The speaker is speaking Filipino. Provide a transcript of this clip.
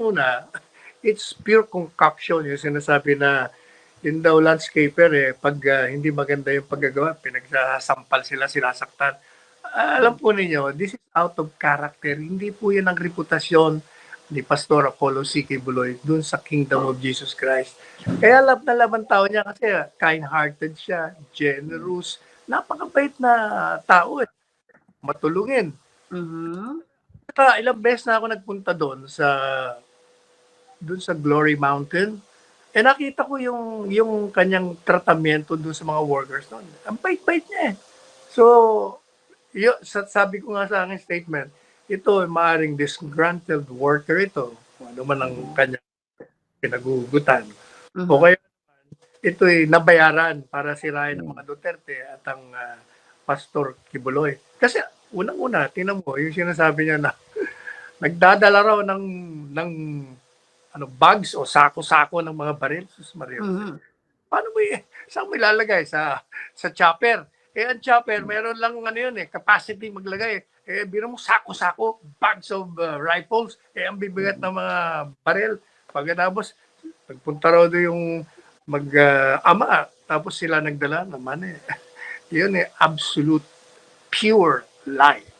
unang-una, it's pure concoction yung sinasabi na yun daw landscaper eh, pag ah, hindi maganda yung paggagawa, pinagsasampal sila, sinasaktan. Ah, alam po ninyo, this is out of character. Hindi po yan ang reputasyon ni Pastor Apollo C.K. Buloy dun sa Kingdom of Jesus Christ. Kaya love na ang tao niya kasi ah, kind-hearted siya, generous, napakabait na tao eh. Matulungin. Mhm. Saka ilang beses na ako nagpunta doon sa doon sa Glory Mountain. Eh nakita ko yung yung kanyang tratamento doon sa mga workers noon. Ang bait-bait niya eh. So, yo, sa, sabi ko nga sa aking statement, ito maaring disgruntled worker ito. Kung Ano man ang kanyang pinagugutan. Mhm. O kaya ito ay nabayaran para sirain ng mga Duterte at ang ah, Pastor Kibuloy. Kasi unang-una, tingnan mo, yung sinasabi niya na nagdadala raw ng, ng ano, bags o sako-sako ng mga baril. Sus Maria. Mhm. Paano mo saan mo ilalagay? Sa, sa chopper. Eh, ang chopper, meron lang ano yun eh, capacity maglagay. Eh, biro mo sako-sako, bags of uh, rifles. Eh, ang bibigat ng mga baril. Pagkatapos, nagpunta raw doon yung mag-ama. tapos sila nagdala naman eh. Yun eh, absolute pure lie.